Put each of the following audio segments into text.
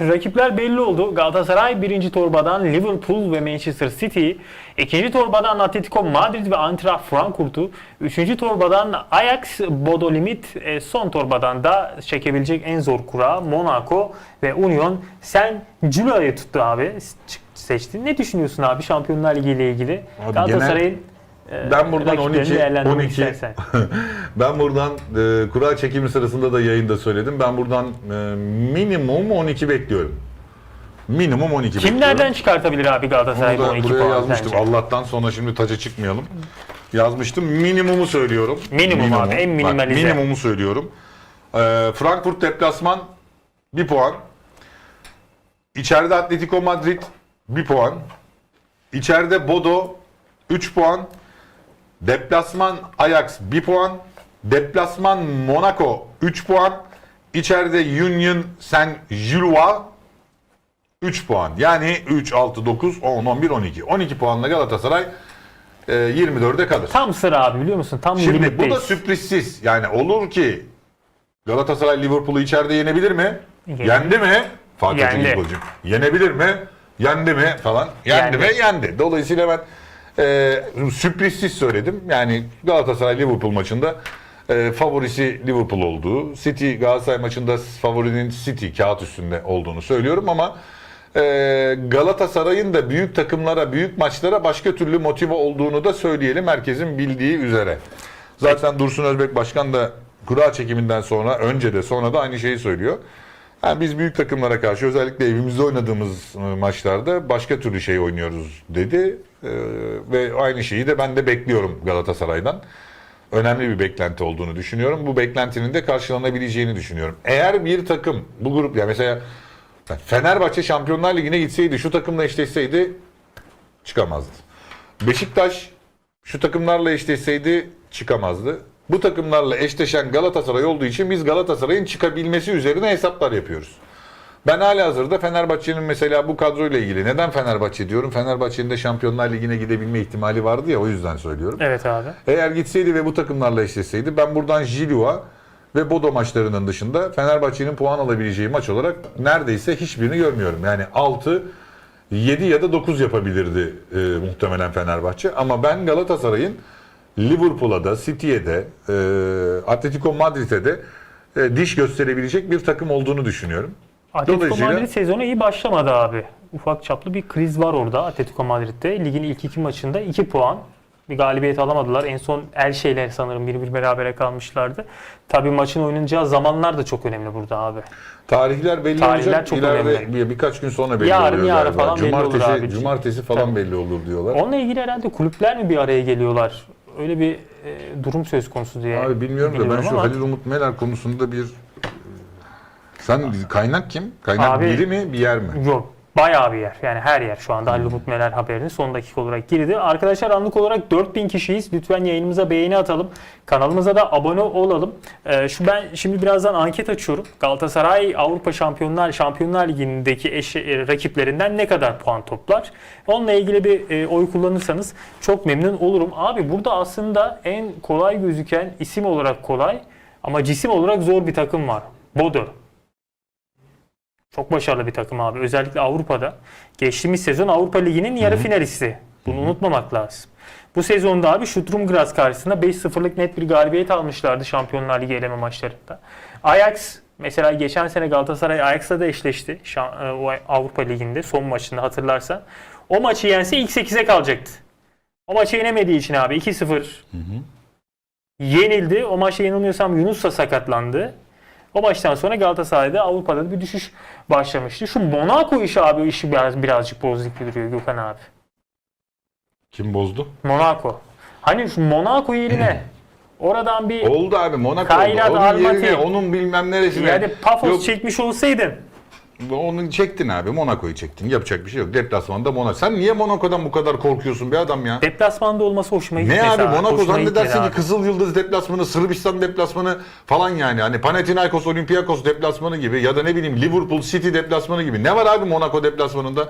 rakipler belli oldu. Galatasaray birinci torbadan Liverpool ve Manchester City, ikinci torbadan Atletico Madrid ve Eintracht Frankfurt'u, üçüncü torbadan Ajax, Bodo Limit, e, son torbadan da çekebilecek en zor kura Monaco ve Union. Sen Giulia'yı tuttu abi, seçtin. Ne düşünüyorsun abi Şampiyonlar Ligi ile ilgili? Galatasaray'ın Ben buradan rakiplerini 12 değerlendirmek 12 istersen. ben buradan e, kura çekimi sırasında da yayında söyledim. Ben buradan e, minimum 12 bekliyorum. Minimum 12 bekliyorum. Kimlerden çıkartabilir abi Galatasaray bu Bunu da 12 buraya puan yazmıştım. sence? Allah'tan sonra şimdi taca çıkmayalım. Yazmıştım. Minimumu söylüyorum. Minimum abi, en Bak, minimalize. minimumu söylüyorum. Ee, Frankfurt deplasman 1 puan. İçeride Atletico Madrid 1 puan. İçeride Bodo 3 puan. Deplasman Ajax 1 puan. Deplasman Monaco 3 puan. İçeride Union Saint-Gilloise 3 puan. Yani 3, 6, 9, 10, 11, 12. 12 puanla Galatasaray e, 24'e kalır. Tam sıra abi biliyor musun? Tam Şimdi bu limitteyiz. da sürprizsiz. Yani olur ki Galatasaray Liverpool'u içeride yenebilir mi? Yendi. Yendi mi? Fatih Yendi. Yenebilir mi? Yendi mi? Falan. Yendi, Yendi. mi? Yendi. Dolayısıyla ben e, sürprizsiz söyledim. Yani Galatasaray Liverpool maçında e, favorisi Liverpool olduğu, City Galatasaray maçında favorinin City kağıt üstünde olduğunu söylüyorum ama e, Galatasaray'ın da büyük takımlara, büyük maçlara başka türlü motive olduğunu da söyleyelim herkesin bildiği üzere. Zaten Dursun Özbek Başkan da kura çekiminden sonra, önce de sonra da aynı şeyi söylüyor. Yani biz büyük takımlara karşı özellikle evimizde oynadığımız maçlarda başka türlü şey oynuyoruz dedi. E, ve aynı şeyi de ben de bekliyorum Galatasaray'dan. Önemli bir beklenti olduğunu düşünüyorum. Bu beklentinin de karşılanabileceğini düşünüyorum. Eğer bir takım bu grup ya mesela Fenerbahçe Şampiyonlar Ligi'ne gitseydi, şu takımla eşleşseydi çıkamazdı. Beşiktaş şu takımlarla eşleşseydi çıkamazdı. Bu takımlarla eşleşen Galatasaray olduğu için biz Galatasaray'ın çıkabilmesi üzerine hesaplar yapıyoruz. Ben hala hazırda Fenerbahçe'nin mesela bu kadroyla ilgili neden Fenerbahçe diyorum? Fenerbahçe'nin de Şampiyonlar Ligi'ne gidebilme ihtimali vardı ya o yüzden söylüyorum. Evet abi. Eğer gitseydi ve bu takımlarla eşleşseydi ben buradan Jilua ve Bodo maçlarının dışında Fenerbahçe'nin puan alabileceği maç olarak neredeyse hiçbirini görmüyorum. Yani 6, 7 ya da 9 yapabilirdi e, muhtemelen Fenerbahçe. Ama ben Galatasaray'ın Liverpool'a da, City'ye de, e, Atletico Madrid'e de e, diş gösterebilecek bir takım olduğunu düşünüyorum. Atletico Dolayısıyla- Madrid sezonu iyi başlamadı abi. Ufak çaplı bir kriz var orada Atletico Madrid'de. Ligin ilk iki maçında 2 puan. Bir galibiyet alamadılar. En son Elche ile sanırım bir bir berabere kalmışlardı. Tabii maçın oynanacağı zamanlar da çok önemli burada abi. Tarihler belli Tarihler olacak. çok İleride önemli. bir, birkaç gün sonra belli Yarın, oluyor yarın galiba. falan belli olur cumartesi, abi. Cumartesi falan Tabii. belli olur diyorlar. Onunla ilgili herhalde kulüpler mi bir araya geliyorlar? Öyle bir e, durum söz konusu diye. Abi bilmiyorum da ben şu ama Halil Umut Meler konusunda bir sen kaynak kim? Kaynak Abi- biri mi bir yer mi? Yok. Bayağı bir yer. Yani her yer şu anda Halil Umut Meler haberinin son dakika olarak girdi. Arkadaşlar anlık olarak 4000 kişiyiz. Lütfen yayınımıza beğeni atalım. Kanalımıza da abone olalım. Ee, şu ben şimdi birazdan anket açıyorum. Galatasaray Avrupa Şampiyonlar Şampiyonlar Ligi'ndeki eş, e, rakiplerinden ne kadar puan toplar? Onunla ilgili bir e, oy kullanırsanız çok memnun olurum. Abi burada aslında en kolay gözüken isim olarak kolay ama cisim olarak zor bir takım var. Bodo. Çok başarılı bir takım abi. Özellikle Avrupa'da. Geçtiğimiz sezon Avrupa Ligi'nin yarı finalisti. Bunu unutmamak lazım. Bu sezonda abi Stuttgart Graz karşısında 5-0'lık net bir galibiyet almışlardı Şampiyonlar Ligi eleme maçlarında. Ajax mesela geçen sene Galatasaray Ajax'la da eşleşti e, Avrupa Ligi'nde son maçında hatırlarsan. O maçı yense ilk 8'e kalacaktı. O maçı yenemediği için abi 2-0 yenildi. O maçta yanılmıyorsam Yunus da sakatlandı. O maçtan sonra Galatasaray'da Avrupa'da bir düşüş başlamıştı. Şu Monaco işi abi işi biraz, birazcık bozdu gibi duruyor Gökhan abi. Kim bozdu? Monaco. Hani şu Monaco yerine oradan bir Oldu abi Monaco Kayrat, oldu. Onun Almaty. yerine onun bilmem neresine. yani Pafos Yok, çekmiş olsaydın. Onu çektin abi Monaco'yu çektin. Yapacak bir şey yok. Deplasmanda Monaco. Sen niye Monaco'dan bu kadar korkuyorsun bir adam ya? Deplasmanda olması hoşuma gitti. Ne abi mesela. Monaco zannedersin gitmedi ki. Kızıl Yıldız deplasmanı, Sırbistan deplasmanı falan yani. Hani Panathinaikos, Olympiakos deplasmanı gibi ya da ne bileyim Liverpool City deplasmanı gibi. Ne var abi Monaco deplasmanında?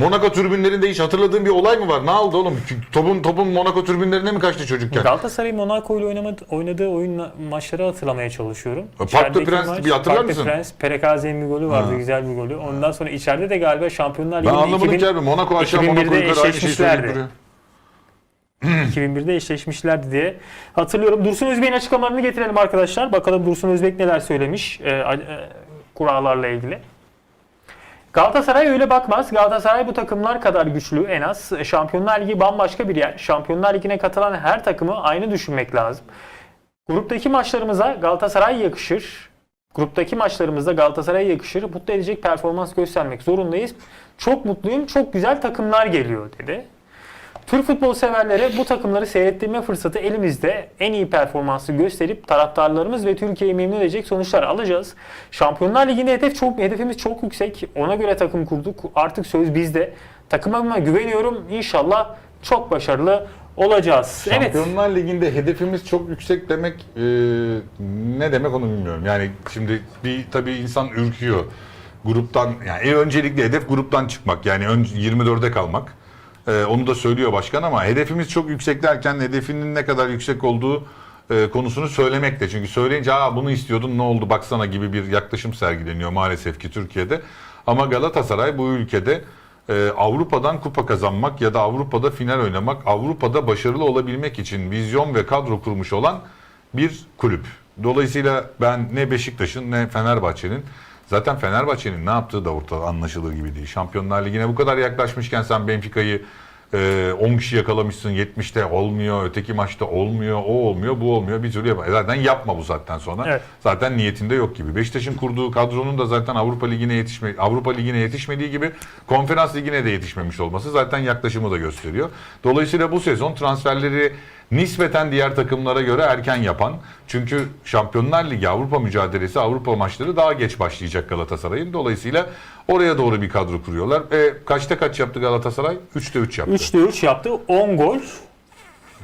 Monaco tribünlerinde hiç hatırladığın bir olay mı var? Ne oldu oğlum? Topun topun Monaco tribünlerine mi kaçtı çocukken? Galatasaray'ın Monaco ile oynamadı, oynadığı oyun maçları hatırlamaya çalışıyorum. Parc de İçerideki Prens bir hatırlar Parc de mısın? Prens, Perekaze'nin bir golü vardı, Ha. güzel bir golü. Ondan sonra içeride de galiba Şampiyonlar Ben Ligi'nde anlamadım 2000 ki abi. Monaco aşağı 2001'de Monaco yukarı aynı şeyi söyleyip eşleşmişlerdi. duruyor. 2001'de eşleşmişlerdi diye hatırlıyorum. Dursun Özbek'in açıklamalarını getirelim arkadaşlar. Bakalım Dursun Özbek neler söylemiş e, e, kurallarla ilgili. Galatasaray öyle bakmaz. Galatasaray bu takımlar kadar güçlü en az. Şampiyonlar Ligi bambaşka bir yer. Şampiyonlar Ligi'ne katılan her takımı aynı düşünmek lazım. Gruptaki maçlarımıza Galatasaray yakışır. Gruptaki maçlarımızda Galatasaray yakışır. Mutlu edecek performans göstermek zorundayız. Çok mutluyum. Çok güzel takımlar geliyor dedi. Türk futbol severlere bu takımları seyrettirme fırsatı elimizde en iyi performansı gösterip taraftarlarımız ve Türkiye'yi memnun edecek sonuçlar alacağız. Şampiyonlar Ligi'nde hedef çok hedefimiz çok yüksek. Ona göre takım kurduk. Artık söz bizde. Takımıma güveniyorum. İnşallah çok başarılı olacağız. Evet. Şampiyonlar Ligi'nde hedefimiz çok yüksek demek e, ne demek onu bilmiyorum. Yani şimdi bir tabii insan ürküyor. Gruptan yani en öncelikli hedef gruptan çıkmak. Yani ön, 24'e kalmak. E, onu da söylüyor başkan ama hedefimiz çok yüksek derken hedefinin ne kadar yüksek olduğu e, konusunu söylemek de. Çünkü söyleyince Aa, bunu istiyordun ne oldu baksana gibi bir yaklaşım sergileniyor maalesef ki Türkiye'de. Ama Galatasaray bu ülkede e, Avrupa'dan kupa kazanmak ya da Avrupa'da final oynamak, Avrupa'da başarılı olabilmek için vizyon ve kadro kurmuş olan bir kulüp. Dolayısıyla ben ne Beşiktaş'ın ne Fenerbahçe'nin zaten Fenerbahçe'nin ne yaptığı da ortada anlaşılır gibi değil. Şampiyonlar Ligi'ne bu kadar yaklaşmışken sen Benfica'yı e, 10 kişi yakalamışsın 70'te olmuyor, öteki maçta olmuyor, o olmuyor, bu olmuyor bir türlü yap. E Zaten yapma bu saatten sonra. Evet. Zaten niyetinde yok gibi. Beşiktaş'ın kurduğu kadronun da zaten Avrupa Ligi'ne yetişme Avrupa Ligi'ne yetişmediği gibi Konferans Ligi'ne de yetişmemiş olması zaten yaklaşımı da gösteriyor. Dolayısıyla bu sezon transferleri nispeten diğer takımlara göre erken yapan çünkü Şampiyonlar Ligi Avrupa mücadelesi Avrupa maçları daha geç başlayacak Galatasaray'ın. Dolayısıyla oraya doğru bir kadro kuruyorlar. E, kaçta kaç yaptı Galatasaray? 3'te 3 yaptı. 3'te 3 yaptı. 10 gol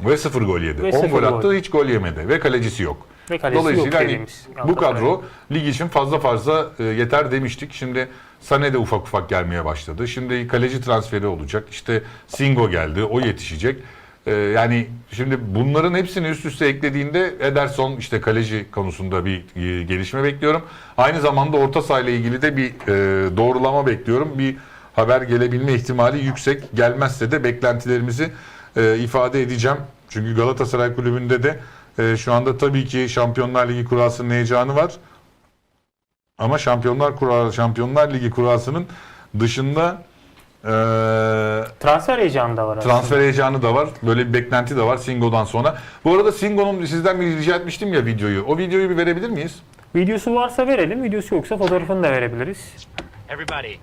Ve 0 gol yedi. Ve 10 sıfır gol gol. attı hiç gol yemedi ve kalecisi yok. ve kalesi yok Dolayısıyla hani dediğimiz. bu kadro lig için fazla fazla e, yeter demiştik. Şimdi Sané de ufak ufak gelmeye başladı. Şimdi kaleci transferi olacak. İşte Singo geldi. O yetişecek. E, yani şimdi bunların hepsini üst üste eklediğinde Ederson işte kaleci konusunda bir e, gelişme bekliyorum. Aynı zamanda orta sahayla ilgili de bir e, doğrulama bekliyorum. Bir haber gelebilme ihtimali yüksek. Gelmezse de beklentilerimizi e, ifade edeceğim. Çünkü Galatasaray Kulübü'nde de e, şu anda tabii ki Şampiyonlar Ligi kurasının heyecanı var. Ama Şampiyonlar Kura, Şampiyonlar Ligi kurasının dışında Transfer heyecanı da var aslında. transfer heyecanı da var. Böyle bir beklenti de var Singo'dan sonra. Bu arada Singo'nun sizden bir rica etmiştim ya videoyu. O videoyu bir verebilir miyiz? Videosu varsa verelim. Videosu yoksa fotoğrafını da verebiliriz.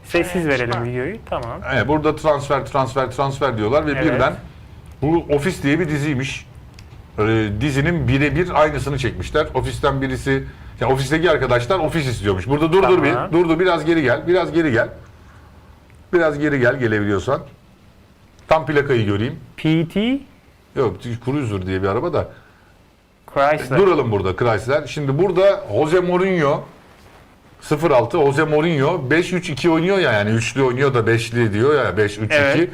Sessiz verelim videoyu. Tamam. Evet, burada transfer transfer transfer diyorlar ve Evet. birden bu Ofis diye bir diziymiş. Ee, dizinin birebir aynısını çekmişler. Ofisten birisi ya ofisteki arkadaşlar ofis istiyormuş. Burada dur dur Tamam. bir. Dur dur biraz geri gel. Biraz geri gel. Biraz geri gel gelebiliyorsan. Tam plakayı göreyim. PT Yok Cruiser diye bir araba da. Chrysler. Duralım burada Chrysler. Şimdi burada Jose Mourinho 06 Jose Mourinho 5-3-2 oynuyor ya yani üçlü oynuyor da 5'li diyor ya 5-3-2. Evet.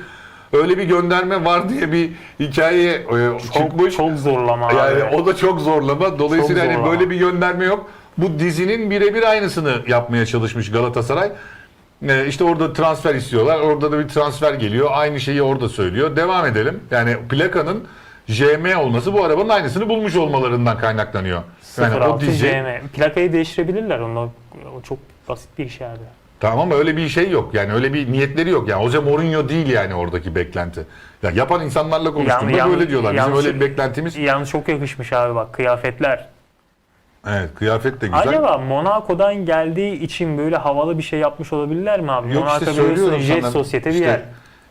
Öyle bir gönderme var diye bir hikaye e, çıkmış. Çok, çok zorlama yani abi. o da çok zorlama. Dolayısıyla Çok hani zorlama. böyle bir gönderme yok. Bu dizinin birebir aynısını yapmaya çalışmış Galatasaray. E, işte orada transfer istiyorlar. Orada da bir transfer geliyor. Aynı şeyi orada söylüyor. Devam edelim. Yani plakanın JM olması bu arabanın aynısını bulmuş olmalarından kaynaklanıyor. Yani o 06 dizi JM. Plakayı değiştirebilirler. Onu, o çok basit bir iş abi. tamam ama öyle bir şey yok. Yani öyle bir niyetleri yok. Yani Jose Mourinho değil yani oradaki beklenti. Ya yapan insanlarla konuştuğumda Yan- böyle diyorlar. Bizim yanlış- öyle bir beklentimiz. Yalnız çok yakışmış abi bak kıyafetler. Evet, kıyafet de güzel. Acaba Monaco'dan geldiği için böyle havalı bir şey yapmış olabilirler mi abi? Yok Monaco işte biliyorsun söylüyorum jet sana. sosyete bir İşte yer.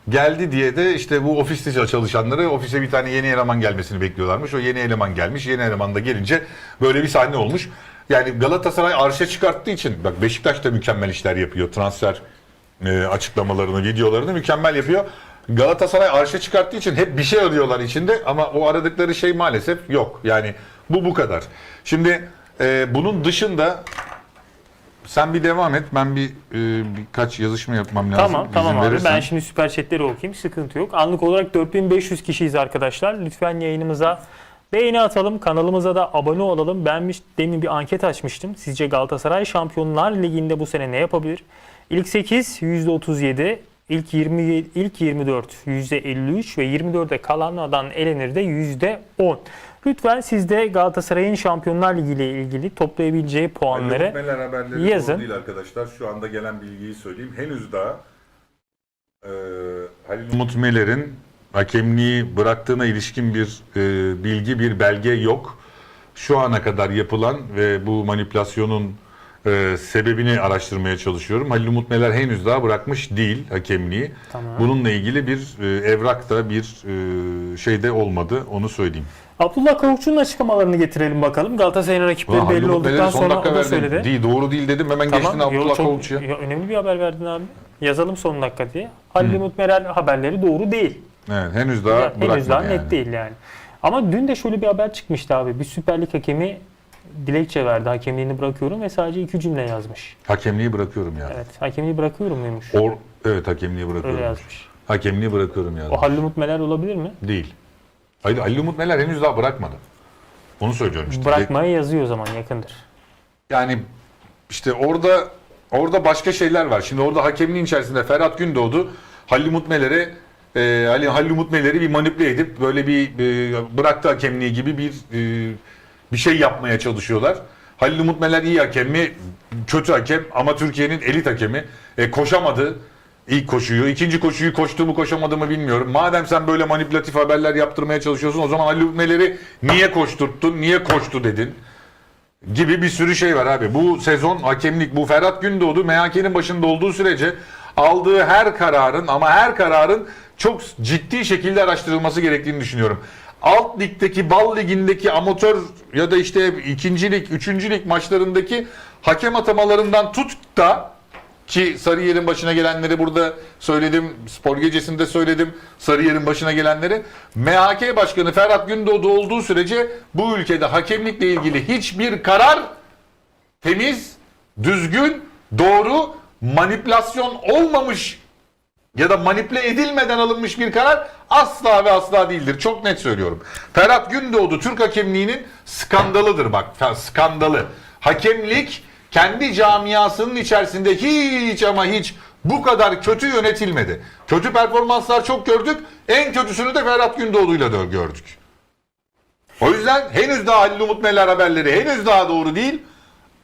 Geldi diye de işte bu ofiste çalışanları ofise bir tane yeni eleman gelmesini bekliyorlarmış. O yeni eleman gelmiş. Yeni eleman da gelince böyle bir sahne olmuş. Yani Galatasaray arşa çıkarttığı için bak Beşiktaş da mükemmel işler yapıyor. Transfer e, açıklamalarını, videolarını mükemmel yapıyor. Galatasaray arşa çıkarttığı için hep bir şey arıyorlar içinde ama o aradıkları şey maalesef yok. Yani bu bu kadar. Şimdi e, bunun dışında sen bir devam et. Ben bir e, birkaç yazışma yapmam lazım. Tamam İzin tamam abi verirsen. ben şimdi süper chatleri okuyayım sıkıntı yok. Anlık olarak 4500 kişiyiz arkadaşlar. Lütfen yayınımıza beğeni atalım. Kanalımıza da abone olalım. Ben demin bir anket açmıştım. Sizce Galatasaray Şampiyonlar Ligi'nde bu sene ne yapabilir? İlk 8 %37, ilk 20 ilk 24 %53 ve 24'e kalanlardan elenir de %10. Lütfen siz de Galatasaray'ın Şampiyonlar Ligi ile ilgili toplayabileceği puanları Unutmeler haberleri yazın. doğru değil arkadaşlar. Şu anda gelen bilgiyi söyleyeyim. Henüz daha e, Halil Umut Meler'in hakemliği bıraktığına ilişkin bir e, bilgi, bir belge yok. Şu ana kadar yapılan ve bu manipülasyonun e, sebebini araştırmaya çalışıyorum. Halil Umut Meler henüz daha bırakmış değil hakemliği. Tamam. Bununla ilgili bir e, evrakta bir e, şeyde olmadı onu söyleyeyim. Abdullah Kavukçu'nun açıklamalarını getirelim bakalım. Galatasaray'ın rakipleri Ulan belli olduktan son sonra o da söyledi. Değil, doğru değil dedim hemen geçtin yo, Abdullah Kavukçu'ya. ya önemli bir haber verdin abi. Yazalım son dakika diye. Halil Umut Meral haberleri doğru değil. Evet, henüz daha Ya, bırakmadı henüz daha yani. net değil yani. Ama dün de şöyle bir haber çıkmıştı abi. Bir Süper Lig hakemi dilekçe verdi. Hakemliğini bırakıyorum ve sadece iki cümle yazmış. Hakemliği bırakıyorum yani. Evet. Hakemliği bırakıyorum muymuş? Or, evet hakemliği Öyle bırakıyorum. yazmış. Hakemliği bırakıyorum yani. O Halil Umut Meral olabilir mi? Değil. Hayır, Halil Umut Meler henüz daha bırakmadı. Onu söylüyorum işte. Bırakmaya yazıyor o zaman yakındır. Yani işte orada orada başka şeyler var. Şimdi orada hakemliğin içerisinde Ferhat Gündoğdu Halil Umut Meler'e e, Ali Halil Umut Meler'i bir manipüle edip böyle bir e, bıraktı hakemliği gibi bir e, bir şey yapmaya çalışıyorlar. Halil Umut Meler iyi hakem mi? Kötü hakem ama Türkiye'nin elit hakemi. E, koşamadı ilk koşuyu. ikinci koşuyu koştu mu koşamadı mı bilmiyorum. Madem sen böyle manipülatif haberler yaptırmaya çalışıyorsun o zaman Halil Umut Meler'i niye koşturttun, niye koştu dedin gibi bir sürü şey var abi. Bu sezon hakemlik, bu Ferhat Gündoğdu MHK'nin başında olduğu sürece aldığı her kararın ama her kararın çok ciddi şekilde araştırılması gerektiğini düşünüyorum. Alt ligdeki, bal ligindeki amatör ya da işte ikinci lig, üçüncü lig maçlarındaki hakem atamalarından tut da ki Sarıyer'in başına gelenleri burada söyledim. Spor gecesinde söyledim. Sarıyer'in başına gelenleri. MHK Başkanı Ferhat Gündoğdu olduğu sürece bu ülkede hakemlikle ilgili hiçbir karar temiz, düzgün, doğru, manipülasyon olmamış ya da manipüle edilmeden alınmış bir karar asla ve asla değildir. Çok net söylüyorum. Ferhat Gündoğdu Türk hakemliğinin skandalıdır bak. Skandalı. Hakemlik kendi camiasının içerisinde hiç ama hiç bu kadar kötü yönetilmedi. Kötü performanslar çok gördük. En kötüsünü de Ferhat Gündoğdu'yla da gördük. O yüzden henüz daha Halil Umut Meler haberleri henüz daha doğru değil.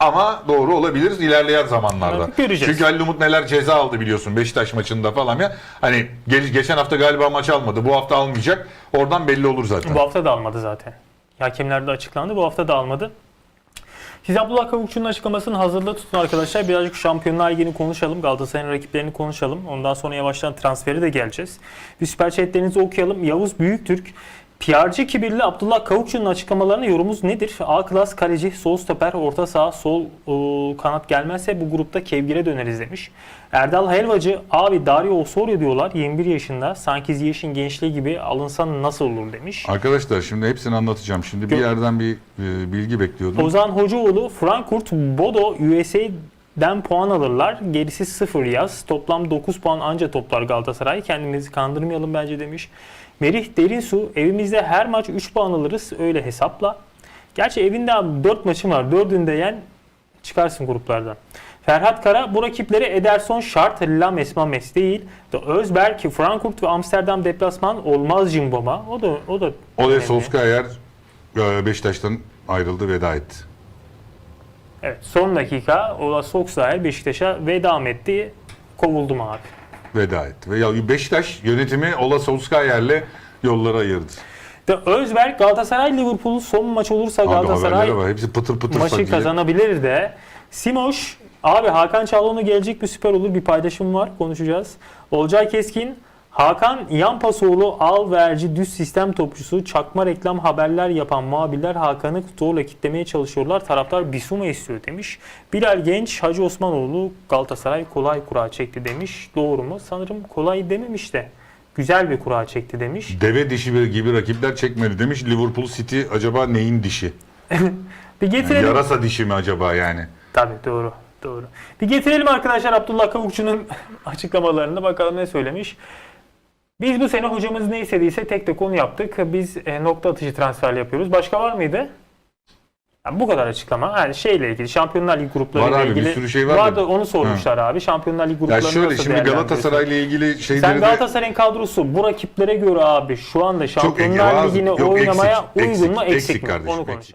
Ama doğru olabilir ilerleyen zamanlarda. Göreceğiz. Çünkü Halil Umut Meler ceza aldı biliyorsun Beşiktaş maçında falan ya. Hani ge- geçen hafta galiba maç almadı. Bu hafta almayacak. Oradan belli olur zaten. Bu hafta da almadı zaten. Hakemler de açıklandı. Bu hafta da almadı. Siz Abdullah Kavukçu'nun açıklamasını hazırda tutun arkadaşlar. Birazcık Şampiyonlar Ligi'ni konuşalım. Galatasaray'ın rakiplerini konuşalım. Ondan sonra yavaştan transferi de geleceğiz. Bir süper chatlerinizi okuyalım. Yavuz Büyüktürk. PR'cı kibirli Abdullah Kavukçu'nun açıklamalarına yorumunuz nedir? A klas kaleci, sol stoper, orta saha, sol e, kanat gelmezse bu grupta kevgire döneriz demiş. Erdal Helvacı, abi Dario Osorio diyorlar 21 yaşında. Sanki Ziyech'in gençliği gibi alınsa nasıl olur demiş. Arkadaşlar şimdi hepsini anlatacağım. Şimdi bir Gö- yerden bir e, bilgi bekliyordum. Ozan Hocaoğlu, Frankfurt, Bodo, USA'den puan alırlar. Gerisi sıfır yaz. Toplam 9 puan anca toplar Galatasaray. Kendimizi kandırmayalım bence demiş. Merih Derinsu, evimizde her maç 3 puan alırız. Öyle hesapla. Gerçi evinde abi 4 maçın var. 4'ünde yen çıkarsın gruplardan. Ferhat Kara bu rakiplere Ederson şart Lames Mames değil. Da Özberk, Frankfurt ve Amsterdam deplasman olmaz Cimbom'a. O da o da Ole önemli. Solskjaer e, Beşiktaş'tan ayrıldı, veda etti. Evet son dakika Ola Solskjaer Beşiktaş'a veda etti. Kovuldum abi. Veda etti. Ve ya Beşiktaş yönetimi Ola Solskjaer'le yolları ayırdı. De Özberk Galatasaray Liverpool son maç olursa Abi Galatasaray bak. Hepsi pıtır pıtır maçı sakiye. kazanabilir de. Simoş abi Hakan Çalhanoğlu gelecek bir süper olur bir paylaşım var konuşacağız. Olcay Keskin Hakan Yanpasoğlu al verici düz sistem topçusu çakma reklam haberler yapan muhabirler Hakan'ı zorla kitlemeye çalışıyorlar. Taraftar Bisuma istiyor demiş. Bilal Genç Hacı Osmanoğlu Galatasaray kolay kura çekti demiş. Doğru mu? Sanırım kolay dememiş de güzel bir kura çekti demiş. Deve dişi gibi rakipler çekmedi demiş. Liverpool City acaba neyin dişi? Bir Yani getirelim. yarasa dişi mi acaba yani? Tabii doğru. Doğru. Bir getirelim arkadaşlar Abdullah Kavukçu'nun açıklamalarını bakalım ne söylemiş. Biz bu sene hocamız ne istediyse tek tek onu yaptık. Biz e, nokta atışı transferler yapıyoruz. Başka var mıydı? Ya bu kadar açıklama. Yani şeyle ilgili Şampiyonlar Ligi grupları Var ile abi, bir ilgili. sürü şey var. Vardı onu sormuşlar abi. Şampiyonlar Ligi Ya gruplarını şöyle şimdi değerlendiriyorsun? Galatasaray'la ilgili şeyleri Sen Galatasaray'ın kadrosu bu rakiplere göre abi şu anda Şampiyonlar eksik. Eksik, oynamaya eksik, uygun mu eksik eksik, mi? kardeşim, Onu eksik. konuş.